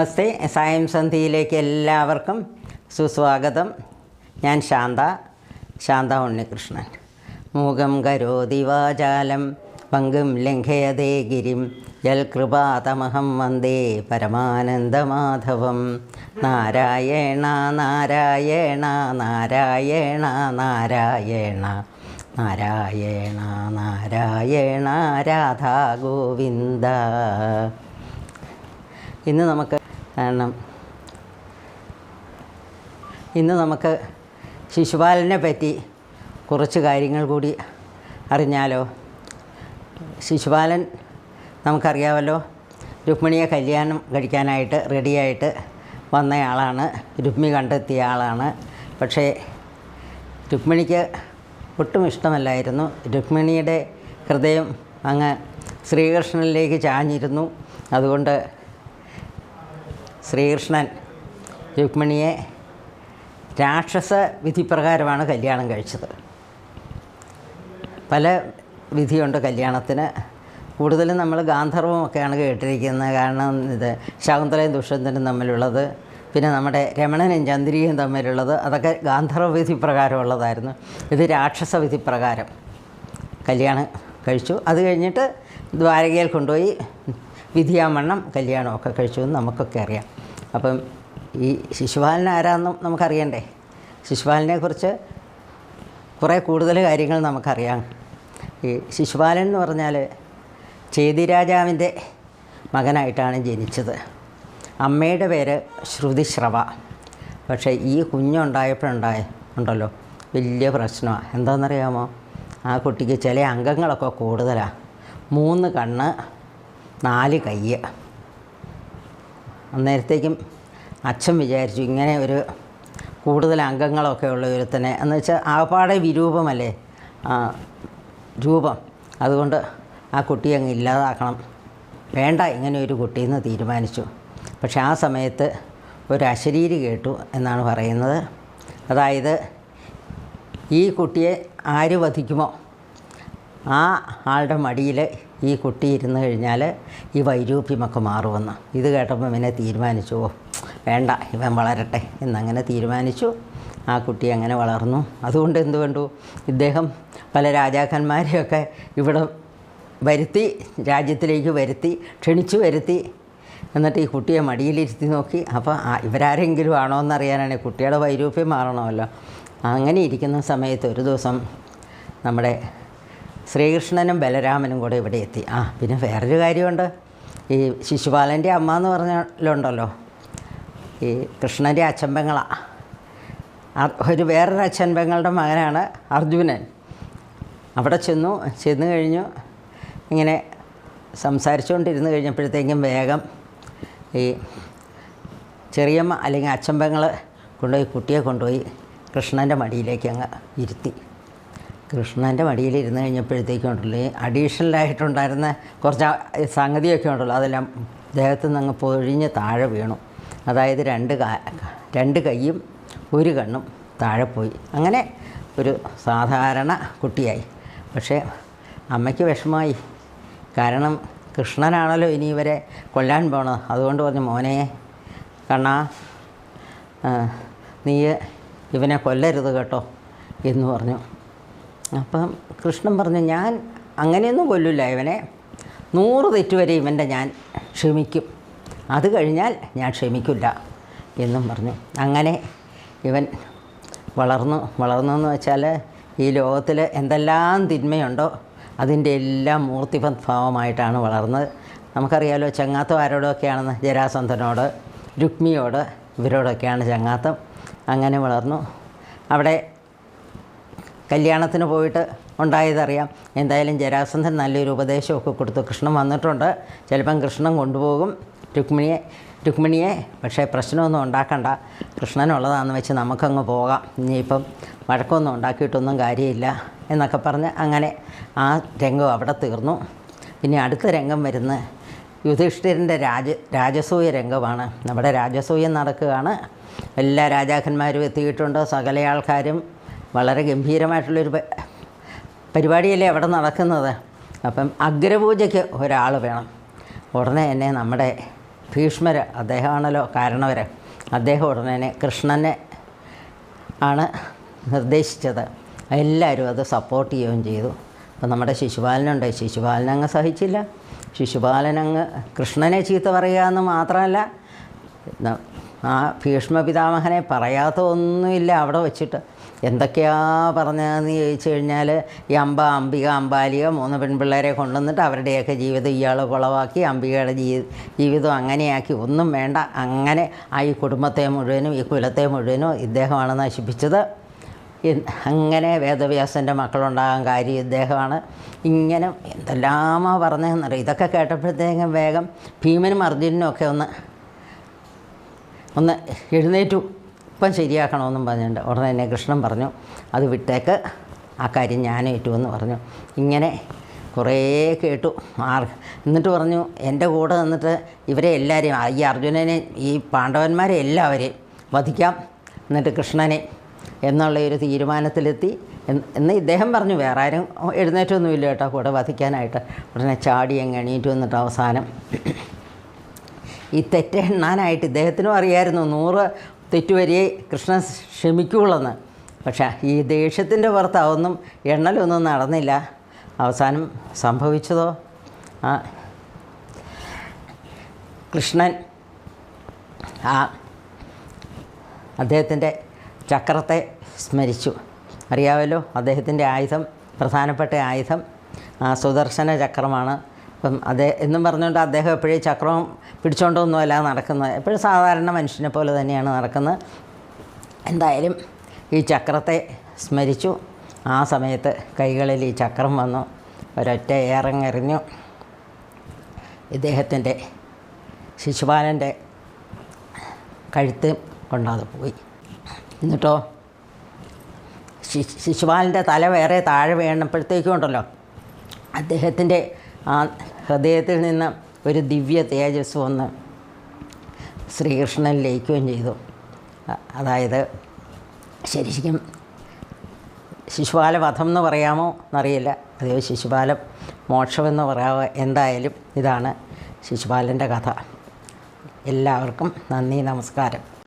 നമസ്തേ. സായം സന്ധിയിലേക്ക് എല്ലാവർക്കും സുസ്വാഗതം. ഞാൻ ശാന്ത ശാന്ത ഉണ്ണികൃഷ്ണൻ. മൂകം കരോതി വാചാലം പങ്കും ലംഘയതേ ഗിരിം. യൽകൃപാതമഹം വന്ദേ പരമാനന്ദമാധവം. നാരായണ നാരായണ നാരായണ നാരായണ നാരായണ നാരായണ രാധാ ഗോവിന്ദ ഇന്ന് നമുക്ക് കാരണം ഇന്ന് നമുക്ക് ശിശുപാലനെ പറ്റി കുറച്ച് കാര്യങ്ങൾ കൂടി അറിഞ്ഞാലോ. ശിശുപാലൻ നമുക്കറിയാമല്ലോ രുക്മിണിയെ കല്യാണം കഴിക്കാനായിട്ട് റെഡിയായിട്ട് വന്നയാളാണ് രുക്മി കണ്ടെത്തിയ ആളാണ്. പക്ഷേ രുക്മിണിക്ക് ഒട്ടും ഇഷ്ടമല്ലായിരുന്നു. രുക്മിണിയുടെ ഹൃദയം അങ്ങ് ശ്രീകൃഷ്ണനിലേക്ക് ചാഞ്ഞിരുന്നു. അതുകൊണ്ട് ശ്രീകൃഷ്ണൻ രുക്മിണിയെ രാക്ഷസ വിധിപ്രകാരമാണ് കല്യാണം കഴിച്ചത്. പല വിധിയുണ്ട് കല്യാണത്തിന്. കൂടുതലും നമ്മൾ ഗാന്ധർവമൊക്കെയാണ് കേട്ടിരിക്കുന്നത്. കാരണം ഇത് ശകുന്തളയും ദുഷ്യന്തനും തമ്മിലുള്ളത്. പിന്നെ നമ്മുടെ രമണനും ചന്ദ്രിയും തമ്മിലുള്ളത്. അതൊക്കെ ഗാന്ധർവ വിധി പ്രകാരമുള്ളതായിരുന്നു ഇത് രാക്ഷസ വിധി പ്രകാരം കല്യാണം കഴിച്ചു. അത് കഴിഞ്ഞിട്ട് ദ്വാരകയിൽ കൊണ്ടുപോയി വിധിയാമണ്ണം കല്യാണമൊക്കെ കഴിച്ചു എന്ന് നമുക്കൊക്കെ അറിയാം. അപ്പം ഈ ശിശുപാലൻ ആരാന്നും നമുക്കറിയണ്ടേ? ശിശുപാലനെക്കുറിച്ച് കുറേ കൂടുതൽ കാര്യങ്ങൾ നമുക്കറിയാം. ഈ ശിശുപാലൻ എന്ന് പറഞ്ഞാൽ ചേതിരാജാവിന്റെ മകനായിട്ടാണ് ജനിച്ചത്. അമ്മയുടെ പേര് ശ്രുതിശ്രവ പക്ഷേ ഈ കുഞ്ഞുണ്ടായപ്പോഴുണ്ടായ ഉണ്ടല്ലോ വലിയ പ്രശ്നമാണ് എന്താണെന്നറിയാമോ? ആ കുട്ടിക്ക് ചില അംഗങ്ങളൊക്കെ കൂടുതലാണ് മൂന്ന് കണ്ണ് നാല് കയ്യ്. അന്നേരത്തേക്കും അച്ഛൻ വിചാരിച്ചു ഇങ്ങനെ ഒരു കൂടുതൽ അംഗങ്ങളൊക്കെ ഉള്ള തന്നെ എന്ന് വെച്ചാൽ ആപാടെ വിരൂപമല്ലേ? രൂപം. അതുകൊണ്ട് ആ കുട്ടിയെ അങ്ങ് ഇല്ലാതാക്കണം. വേണ്ട ഇങ്ങനെ ഒരു കുട്ടിയെന്ന് തീരുമാനിച്ചു. പക്ഷെ ആ സമയത്ത് ഒരു അശരീരി കേട്ടു എന്നാണ് പറയുന്നത്. അതായത് ഈ കുട്ടിയെ ആര് വധിക്കുമോ? ആ ആളുടെ മടിയിൽ ഈ കുട്ടി ഇരുന്ന് കഴിഞ്ഞാൽ ഈ വൈരൂപ്യമൊക്കെ മാറുമെന്ന്. ഇത് കേട്ടപ്പോൾ ഇവനെ തീരുമാനിച്ചു. "ഓ, വേണ്ട ഇവൻ വളരട്ടെ എന്നങ്ങനെ തീരുമാനിച്ചു. ആ കുട്ടി അങ്ങനെ വളർന്നു. അതുകൊണ്ട് എന്ത് വേണ്ടു ഇദ്ദേഹം പല രാജാക്കന്മാരെയൊക്കെ ഇവിടെ വരുത്തി രാജ്യത്തിലേക്ക് വരുത്തി ക്ഷണിച്ചു വരുത്തി. എന്നിട്ട് ഈ കുട്ടിയെ മടിയിലിരുത്തി നോക്കി. അപ്പോൾ ഇവരാരെങ്കിലും ആണോ എന്നറിയാനാണ്. കുട്ടിയുടെ വൈരൂപ്യം മാറണമല്ലോ. അങ്ങനെ ഇരിക്കുന്ന സമയത്ത് ഒരു ദിവസം നമ്മുടെ ശ്രീകൃഷ്ണനും ബലരാമനും കൂടെ ഇവിടെ എത്തി. ആ പിന്നെ വേറൊരു കാര്യമുണ്ട്. ഈ ശിശുപാലന്റെ അമ്മ എന്ന് പറഞ്ഞാലുണ്ടല്ലോ. ഈ കൃഷ്ണന്റെ അച്ഛൻപെങ്ങളാണ് ഒരു വേറൊരു അച്ഛൻപെങ്ങളുടെ മകനാണ് അർജുനൻ. അവിടെ ചെന്നു ചെന്ന് കഴിഞ്ഞു. ഇങ്ങനെ സംസാരിച്ചുകൊണ്ടിരുന്ന് കഴിഞ്ഞപ്പോഴത്തേക്കും വേഗം ഈ ചെറിയമ്മ അല്ലെങ്കിൽ അച്ഛൻപെങ്ങൾ കൊണ്ടുപോയി കുട്ടിയെ കൊണ്ടുപോയി കൃഷ്ണന്റെ മടിയിലേക്ക് അങ്ങ് ഇരുത്തി. കൃഷ്ണന്റെ മടിയിൽ ഇരുന്ന് കഴിഞ്ഞപ്പോഴത്തേക്കും ഉണ്ടല്ലോ അഡീഷണലായിട്ടുണ്ടായിരുന്ന കുറച്ച് സംഗതിയൊക്കെ ഉണ്ടല്ലോ അതെല്ലാം ദേഹത്തു നിന്ന് അങ്ങ് പൊഴിഞ്ഞ് താഴെ വീണു. അതായത് രണ്ട് രണ്ട് കൈയും ഒരു കണ്ണും താഴെ പോയി. അങ്ങനെ ഒരു സാധാരണ കുട്ടിയായി. പക്ഷേ അമ്മയ്ക്ക് വിഷമമായി. കാരണം കൃഷ്ണനാണല്ലോ ഇനി ഇവരെ കൊല്ലാൻ പോണത്. അതുകൊണ്ട് പറഞ്ഞു മോനെ കണ്ണാ നീ ഇവനെ കൊല്ലരുത് കേട്ടോ എന്ന് പറഞ്ഞു. അപ്പം കൃഷ്ണൻ പറഞ്ഞു ഞാൻ അങ്ങനെയൊന്നും കൊല്ലില്ല ഇവനെ. നൂറ് തെറ്റ് വരെ ഇവന്റെ ഞാൻ ക്ഷമിക്കും. അത് കഴിഞ്ഞാൽ ഞാൻ ക്ഷമിക്കില്ല എന്നും പറഞ്ഞു. അങ്ങനെ ഇവൻ വളർന്നു വളർന്നു എന്ന് വെച്ചാൽ ഈ ലോകത്തിൽ എന്തെല്ലാം തിന്മയുണ്ടോ അതിന്റെ എല്ലാം മൂർത്തിഭാവമായിട്ടാണ് വളർന്നത്. നമുക്കറിയാലോ ചങ്ങാത്തം ആരോടൊക്കെയാണെന്ന്? ജരാസന്ധനോട് രുക്മിയോട് ഇവരോടൊക്കെയാണ് ചങ്ങാത്തം. അങ്ങനെ വളർന്നു. അവിടെ കല്യാണത്തിന് പോയിട്ട് ഉണ്ടായതറിയാം. എന്തായാലും ജരാസന്ധൻ നല്ലൊരു ഉപദേശമൊക്കെ കൊടുത്തു. കൃഷ്ണൻ വന്നിട്ടുണ്ട്. ചിലപ്പം കൃഷ്ണൻ കൊണ്ടുപോകും. രുക്മിണിയെ രുക്മിണിയെ. പക്ഷേ പ്രശ്നമൊന്നും ഉണ്ടാക്കണ്ട. കൃഷ്ണനുള്ളതാണെന്ന് വെച്ച് നമുക്കങ്ങ് പോകാം. ഇനിയിപ്പം വഴക്കൊന്നും ഉണ്ടാക്കിയിട്ടൊന്നും കാര്യമില്ല എന്നൊക്കെ പറഞ്ഞ് അങ്ങനെ ആ രംഗം അവിടെ തീർന്നു. പിന്നെ അടുത്ത രംഗം വരുന്ന യുധിഷ്ഠിരന്റെ രാജ രാജസൂയ രംഗമാണ്. നമ്മുടെ രാജസൂയം നടക്കുകയാണ്. എല്ലാ രാജാക്കന്മാരും എത്തിയിട്ടുണ്ട്. സകല ആൾക്കാരും വളരെ ഗംഭീരമായിട്ടുള്ളൊരു പരിപാടിയല്ലേ അവിടെ നടക്കുന്നത്. അപ്പം അഗ്രപൂജയ്ക്ക് ഒരാൾ വേണം. ഉടനെ തന്നെ നമ്മുടെ ഭീഷ്മർ അദ്ദേഹമാണല്ലോ കാരണവർ അദ്ദേഹം ഉടനെ കൃഷ്ണനെ ആണ് നിർദ്ദേശിച്ചത്. എല്ലാവരും അത് സപ്പോർട്ട് ചെയ്യുകയും ചെയ്തു. അപ്പം നമ്മുടെ ശിശുപാലനുണ്ട്. ശിശുപാലനങ്ങ് സഹിച്ചില്ല. ശിശുപാലനങ്ങ് കൃഷ്ണനെ ചീത്ത പറയുക എന്ന് മാത്രമല്ല ആ ഭീഷ്മ പിതാമഹനെ പറയാത്ത ഒന്നുമില്ല അവിടെ വെച്ചിട്ട്. എന്തൊക്കെയാ പറഞ്ഞതെന്ന് ചോദിച്ചു കഴിഞ്ഞാൽ ഈ അമ്പ അംബിക അമ്പാലിക മൂന്ന് പെൺപിള്ളേരെ കൊണ്ടുവന്നിട്ട് അവരുടെയൊക്കെ ജീവിതം ഇയാൾ കുളവാക്കി അംബികയുടെ ജീ ജീവിതം അങ്ങനെയാക്കി. ഒന്നും വേണ്ട. അങ്ങനെ ആ ഈ കുടുംബത്തെ മുഴുവനും ഈ കുലത്തെ മുഴുവനും ഇദ്ദേഹമാണ് നശിപ്പിച്ചത്. അങ്ങനെ വേദവ്യാസന്റെ മക്കളുണ്ടാകാൻ കാര്യം ഇദ്ദേഹമാണ്. ഇങ്ങനെ എന്തെല്ലാമാ പറഞ്ഞതെന്നറിയാം? ഇതൊക്കെ കേട്ടപ്പോഴത്തേക്കും വേഗം ഭീമനും അർജുനനും ഒക്കെ ഒന്ന് ഒന്ന് എഴുന്നേറ്റു. ഇപ്പം ശരിയാക്കണമെന്നും പറഞ്ഞിട്ടുണ്ട്. ഉടനെ തന്നെ കൃഷ്ണൻ പറഞ്ഞു അത് വിട്ടേക്ക്. ആ കാര്യം ഞാനേറ്റു എന്ന് പറഞ്ഞു. ഇങ്ങനെ കുറേ കേട്ടു. ആർ എന്നിട്ട് പറഞ്ഞു എന്റെ കൂടെ നിന്നിട്ട് ഇവരെ എല്ലാവരെയും ഈ അർജുനനെ ഈ പാണ്ഡവന്മാരെ എല്ലാവരെയും വധിക്കാം. എന്നിട്ട് കൃഷ്ണനെ എന്നുള്ള ഒരു തീരുമാനത്തിലെത്തി. എന്ന് ഇദ്ദേഹം പറഞ്ഞു വേറെ ആരും എഴുന്നേറ്റൊന്നുമില്ല കേട്ടോ കൂടെ വധിക്കാനായിട്ട്. ഉടനെ ചാടി അങ്ങ് എണീറ്റ് വന്നിട്ട് അവസാനം ഈ തെറ്റെണ്ണാനായിട്ട് ഇദ്ദേഹത്തിനും അറിയായിരുന്നു. നൂറ് തെറ്റുവരിയെ കൃഷ്ണൻ ക്ഷമിക്കുള്ളെന്ന് പക്ഷേ ഈ ദേഷ്യത്തിന്റെ പുറത്ത് അതൊന്നും എണ്ണലൊന്നും നടന്നില്ല. അവസാനം സംഭവിച്ചതോ? ആ കൃഷ്ണൻ ആ അദ്ദേഹത്തിന്റെ ചക്രത്തെ സ്മരിച്ചു. അറിയാമല്ലോ അദ്ദേഹത്തിന്റെ ആയുധം പ്രധാനപ്പെട്ട ആയുധം സുദർശന ചക്രമാണ്. അപ്പം അതേ എന്നും പറഞ്ഞുകൊണ്ട് അദ്ദേഹം എപ്പോഴും ചക്രവും പിടിച്ചുകൊണ്ടൊന്നുമല്ല നടക്കുന്നത്. എപ്പോഴും സാധാരണ മനുഷ്യനെ പോലെ തന്നെയാണ് നടക്കുന്നത്. എന്തായാലും ഈ ചക്രത്തെ സ്മരിച്ചു. ആ സമയത്ത് കൈകളിൽ ഈ ചക്രം വന്നു. ഒരൊറ്റ ഏറങ്ങെറിഞ്ഞു. ഇദ്ദേഹത്തിന്റെ ശിശുപാലന്റെ കഴുത്ത് കൊണ്ടാതെ പോയി. എന്നിട്ടോ? ശിശുപാലന്റെ തല വേറെ താഴെ വീണപ്പോഴത്തേക്കും ഉണ്ടല്ലോ. അദ്ദേഹത്തിന്റെ ആ ഹൃദയത്തിൽ നിന്ന് ഒരു ദിവ്യ തേജസ് വന്ന് ശ്രീകൃഷ്ണൻ ലയിക്കുകയും ചെയ്തു. അതായത് ശരിക്കും ശിശുപാലവധം എന്ന് പറയാമോ എന്നറിയില്ല. അതേ ശിശുപാലം മോക്ഷമെന്ന് പറയാമോ എന്തായാലും ഇതാണ് ശിശുപാലന്റെ കഥ. എല്ലാവർക്കും നന്ദി നമസ്കാരം.